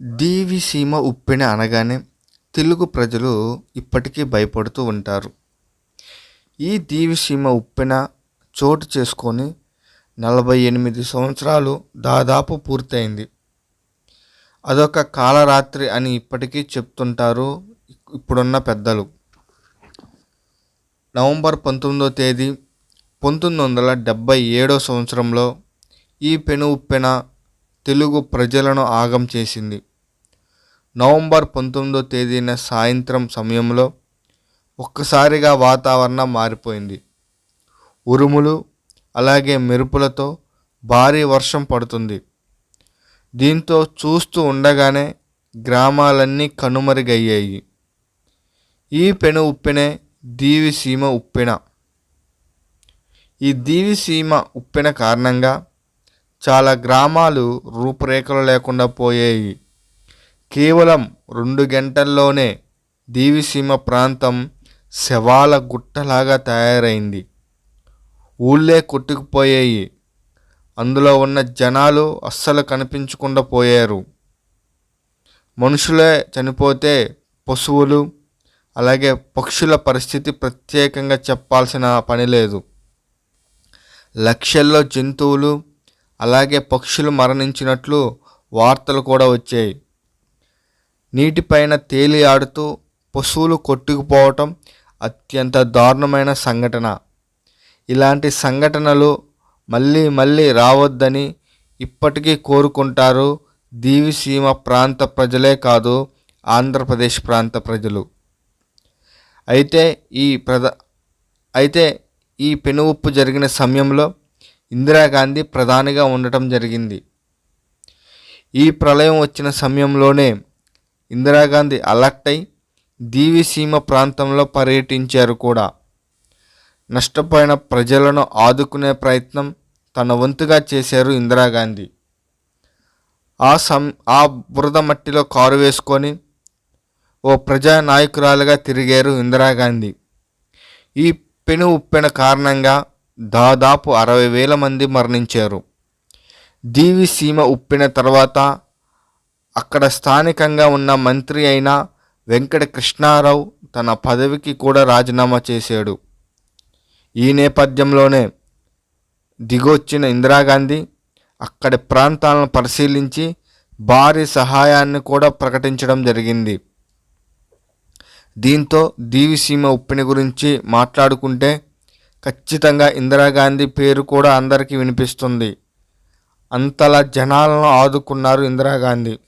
దీవిసీమ ఉప్పెన అనగానే తెలుగు ప్రజలు ఇప్పటికీ భయపడుతూ ఉంటారు. ఈ దేవిసీమ ఉప్పెన చోటు చేసుకొని నలభై ఎనిమిది సంవత్సరాలు దాదాపు పూర్తయింది. అదొక కాలరాత్రి అని ఇప్పటికీ చెప్తుంటారు ఇప్పుడున్న పెద్దలు. నవంబర్ పంతొమ్మిదో తేదీ పంతొమ్మిది వందల డెబ్భై ఏడో సంవత్సరంలో ఈ పెను ఉప్పెన తెలుగు ప్రజలను ఆగం చేసింది. నవంబర్ పంతొమ్మిదో తేదీన సాయంత్రం సమయంలో ఒక్కసారిగా వాతావరణం మారిపోయింది. ఉరుములు అలాగే మెరుపులతో భారీ వర్షం పడుతుంది. దీంతో చూస్తూ ఉండగానే గ్రామాలన్నీ కనుమరుగయ్యాయి. ఈ పెను ఉప్పెనే దీవిసీమ ఉప్పెన. ఈ దీవిసీమ ఉప్పెన కారణంగా చాలా గ్రామాలు రూపురేఖలు లేకుండా పోయాయి. కేవలం రెండు గంటల్లోనే దీవిసీమ ప్రాంతం శవాల గుట్టలాగా తయారైంది. ఊళ్ళే కొట్టుకుపోయాయి. అందులో ఉన్న జనాలు అస్సలు కనిపించకుండా పోయారు. మనుషులే చనిపోతే పశువులు అలాగే పక్షుల పరిస్థితి ప్రత్యేకంగా చెప్పాల్సిన పని లేదు. లక్షల్లో జంతువులు అలాగే పక్షులు మరణించినట్లు వార్తలు కూడా వచ్చాయి. నీటిపైన తేలి ఆడుతూ పశువులు కొట్టుకుపోవటం అత్యంత దారుణమైన సంఘటన. ఇలాంటి సంఘటనలు మళ్ళీ మళ్ళీ రావద్దని ఇప్పటికీ కోరుకుంటారు దీవిసీమ ప్రాంత ప్రజలే కాదు ఆంధ్రప్రదేశ్ ప్రాంత ప్రజలు. అయితే ఈ ప్రద అయితే ఈ పెనుఉప్పు జరిగిన సమయంలో ఇందిరాగాంధీ ప్రధానిగా ఉండటం జరిగింది. ఈ ప్రళయం వచ్చిన సమయంలోనే ఇందిరాగాంధీ అలర్ట్ అయి దీవిసీమ ప్రాంతంలో పర్యటించారు కూడా. నష్టపోయిన ప్రజలను ఆదుకునే ప్రయత్నం తన వంతుగా చేశారు ఇందిరాగాంధీ. ఆ సం ఆ బురద మట్టిలో కారు వేసుకొని ఓ ప్రజా నాయకురాలుగా తిరిగారు ఇందిరాగాంధీ. ఈ పెను ఉప్పెన కారణంగా దాదాపు అరవై వేల మంది మరణించారు. దీవిసీమ ఉప్పిన తర్వాత అక్కడ స్థానికంగా ఉన్న మంత్రి అయిన వెంకట కృష్ణారావు తన పదవికి కూడా రాజీనామా చేశాడు. ఈ నేపథ్యంలోనే దిగొచ్చిన ఇందిరాగాంధీ అక్కడి ప్రాంతాలను పరిశీలించి భారీ సహాయాన్ని కూడా ప్రకటించడం జరిగింది. దీంతో దీవిసీమ ఉప్పిన గురించి మాట్లాడుకుంటే ఖచ్చితంగా ఇందిరాగాంధీ పేరు కూడా అందరికీ వినిపిస్తుంది. అంతలా జనాలను ఆదుకున్నారు ఇందిరాగాంధీ